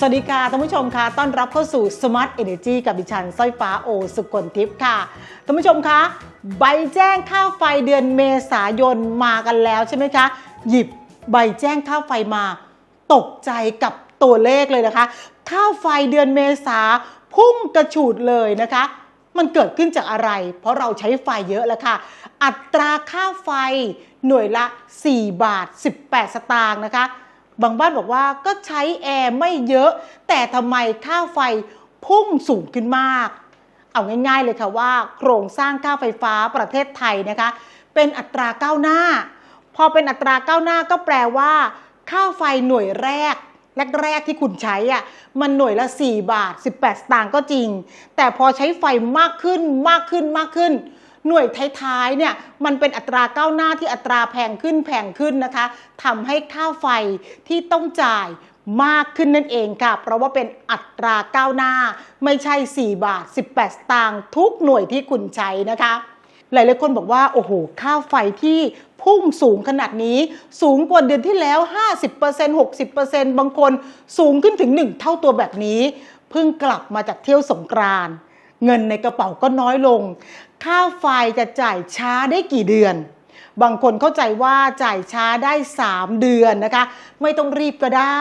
สวัสดีค่ะท่านผู้ชมค่ะต้อนรับเข้าสู่ Smart Energy กับดิฉันสร้อยฟ้าโอสุกลทิพย์ค่ะท่านผู้ชมคะใบแจ้งค่าไฟเดือนเมษายนมากันแล้วใช่ไหมคะ หยิบใบแจ้งค่าไฟมา ตกใจกับตัวเลขเลยนะคะ ค่าไฟเดือนเมษาพุ่งกระฉูดเลยนะคะ มันเกิดขึ้นจากอะไร เพราะเราใช้ไฟเยอะแล้วค่ะ อัตราค่าไฟหน่วยละ 4 บาท 18 สตางค์นะคะ บางบ้านบอกว่าก็ใช้แอร์ไม่เยอะ แต่ทำไมค่าไฟพุ่งสูงขึ้นมาก เอาง่ายๆเลยค่ะว่า โครงสร้างค่าไฟฟ้าประเทศไทยนะคะ เป็นอัตราก้าวหน้า พอเป็นอัตราก้าวหน้าก็แปลว่า ค่าไฟหน่วยแรกแรกๆที่คุณใช้อะมันหน่วยละ 4 บาท 18 สตางค์ก็จริง แต่พอใช้ไฟมากขึ้นมากขึ้นมากขึ้น หน่วยท้ายๆเนี่ยมันเป็นอัตราก้าวหน้าที่อัตราแพงขึ้นแพงขึ้นนะคะทำให้ค่าไฟที่ต้องจ่ายมากขึ้นนั่นเองค่ะ เพราะว่าเป็นอัตราก้าวหน้า ไม่ใช่ 4 บาท 18 สตางค์ทุกหน่วยที่คุณใช้นะคะ หลายๆคนบอกว่า โอ้โห ค่าไฟที่พุ่งสูงขนาดนี้ สูงกว่าเดือนที่แล้ว 50% 60%บางคนสูงขึ้นถึง 1 เท่าตัวแบบนี้ เพิ่งกลับมาจากเที่ยวสงกรานต์ เงินในกระเป๋าก็น้อยลง ค่าไฟจะจ่ายช้าได้กี่เดือน บางคนเข้าใจว่าจ่ายช้าได้ 3 เดือนนะคะ ไม่ต้องรีบก็ได้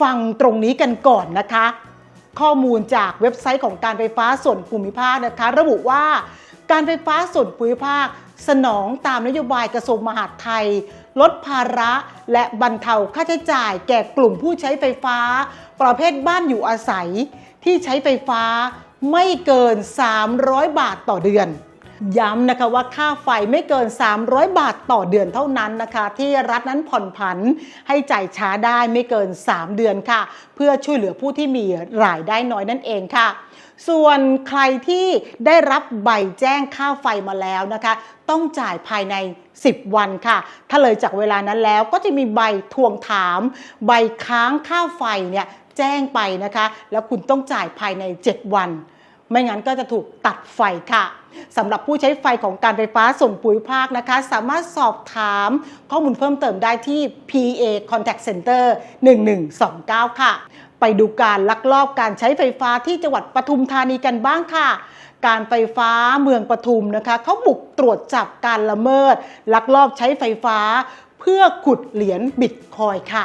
ฟังตรงนี้กันก่อนนะคะ ข้อมูลจากเว็บไซต์ของการไฟฟ้าส่วนภูมิภาคนะคะ ระบุว่าการไฟฟ้าส่วนภูมิภาค สนองตามนโยบายกระทรวงมหาดไทย ลดภาระและบรรเทาค่าใช้จ่ายแก่กลุ่มผู้ใช้ไฟฟ้า ประเภทบ้านอยู่อาศัย ที่ใช้ไฟฟ้า ไม่เกิน 300 บาทต่อเดือน ย้ำนะคะว่าค่าไฟไม่เกิน 300 บาทต่อเดือนเท่านั้นนะคะ ที่รัฐนั้นผ่อนผันให้จ่ายช้าได้ไม่เกิน 3 เดือนค่ะ เพื่อช่วยเหลือผู้ที่มีรายได้น้อยนั่นเองค่ะส่วนใครที่ได้รับใบแจ้งค่าไฟมาแล้วนะคะ ต้องจ่ายภายใน 10 วันค่ะ ถ้าเลยจากเวลานั้นแล้วก็จะมีใบทวงถาม ใบค้างค่าไฟเนี่ย แจ้งไปนะคะ แล้วคุณต้องจ่ายภายใน 7 วัน ไม่งั้นก็จะถูกตัดไฟค่ะสำหรับผู้ใช้ไฟของการไฟฟ้าส่วนภูมิภาคนะคะ สามารถสอบถามข้อมูลเพิ่มเติมได้ที่ PA Contact Center 1129 ค่ะ ไปดูการลักลอบการใช้ไฟฟ้าที่จังหวัดปทุมธานีกันบ้างค่ะการไฟฟ้าเมืองปทุมนะคะเขาบุกตรวจจับการละเมิด ลักลอบใช้ไฟฟ้า เพื่อขุดเหรียญบิตคอยค่ะ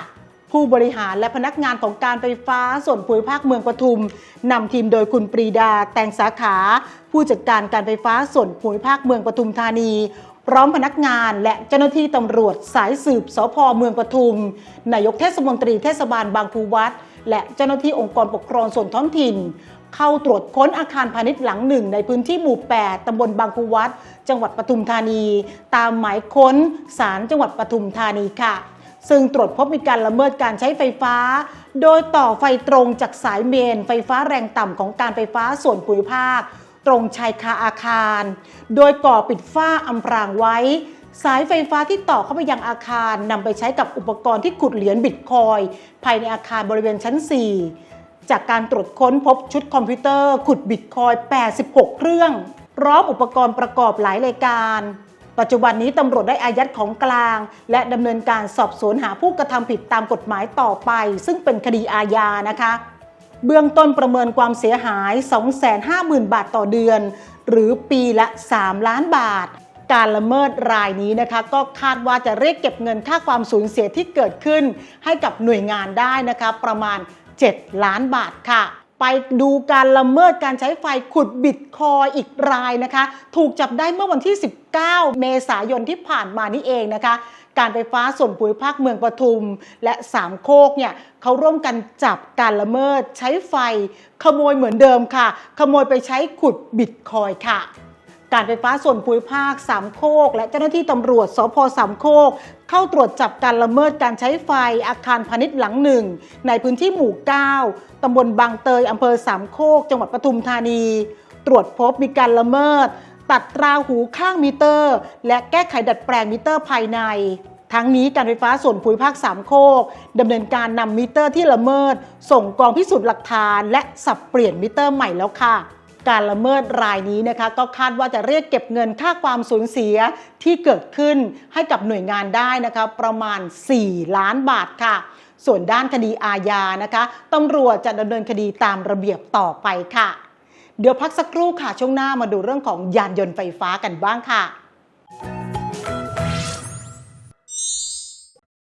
ผู้บริหารและพนักงานของการไฟฟ้าส่วนภูมิภาคเมืองปทุมนำทีมโดยคุณปรีดาแตงสาขา ผู้จัดการการไฟฟ้าส่วนภูมิภาคเมืองปทุมธานี พร้อมพนักงานและเจ้าหน้าที่ตำรวจสายสืบสพเมืองปทุมนายกเทศมนตรีเทศบาลบางพูวัดและเจ้าหน้าที่องค์กรปกครองส่วนท้องถิ่น เข้าตรวจค้นอาคารพาณิชย์หลังหนึ่งในพื้นที่หมู่ 8 ตำบลบางคูวัด จังหวัดปทุมธานี ตามหมายค้นศาลจังหวัดปทุมธานีค่ะ ซึ่งตรวจพบมีการละเมิดการใช้ไฟฟ้า โดยต่อไฟตรงจากสายเมน ไฟฟ้าแรงต่ำของการไฟฟ้าส่วนภูมิภาค ตรงชายคาอาคาร โดยก่อปิดฝ้าอำพรางไว้ สายไฟฟ้าที่ต่อเข้าไปยังอาคารนำไปใช้กับอุปกรณ์ที่ขุดเหรียญบิตคอย ภายในอาคารบริเวณชั้น 4 จากการตรวจค้นพบชุดคอมพิวเตอร์ขุดบิตคอย 86 เครื่องพร้อมอุปกรณ์ประกอบหลายรายการ ปัจจุบันนี้ตำรวจได้อายัดของกลาง และดำเนินการสอบสวนหาผู้กระทำผิดตามกฎหมายต่อไป ซึ่งเป็นคดีอาญานะคะ เบื้องต้นประเมินความเสียหาย 250,000 บาทต่อเดือน หรือปีละ 3 ล้านบาท การละเมิดรายนี้นะคะ ก็คาดว่าจะเรียกเก็บเงินค่าความสูญเสียที่เกิดขึ้น ให้กับหน่วยงานได้นะคะ ประมาณ 7 ล้านบาทค่ะ ไปดูการละเมิดการใช้ไฟขุดบิตคอยอีกรายนะคะ ถูกจับได้เมื่อวันที่ 19 เมษายนที่ผ่านมานี่เองนะคะ การไฟฟ้าส่วนภูมิภาคเมืองปทุม และสามโคกเนี่ยเขาร่วมกันจับการละเมิดใช้ไฟ ขโมยเหมือนเดิมค่ะ ขโมยไปใช้ขุดบิตคอยค่ะ การไฟฟ้าส่วนภูมิภาคสามโคก และเจ้าหน้าที่ตำรวจสพสามโคก เข้าตรวจจับการละเมิดการใช้ไฟอาคารพาณิชย์หลังหนึ่ง ในพื้นที่หมู่ 9 ตำบลบางเตยอำเภอสามโคก จังหวัดปทุมธานี ตรวจพบมีการละเมิด ตัดตราหูข้างมิเตอร์ และแก้ไขดัดแปลงมิเตอร์ภายในทั้งนี้การไฟฟ้าส่วนภูมิภาคสามโคกดำเนินการนำมิเตอร์ที่ละเมิด ส่งกองพิสูจน์หลักฐาน และสับเปลี่ยนมิเตอร์ใหม่แล้วค่ะ การละเมิดรายนี้นะคะก็คาดว่าจะเรียกเก็บเงินค่าความสูญเสียที่เกิดขึ้นให้กับหน่วยงานได้นะคะประมาณ 4 ล้านบาทค่ะ ส่วนด้านคดีอาญานะคะตำรวจจะดำเนินคดีตามระเบียบต่อไปค่ะ เดี๋ยวพักสักครู่ค่ะช่วงหน้ามาดูเรื่องของยานยนต์ไฟฟ้ากันบ้างค่ะ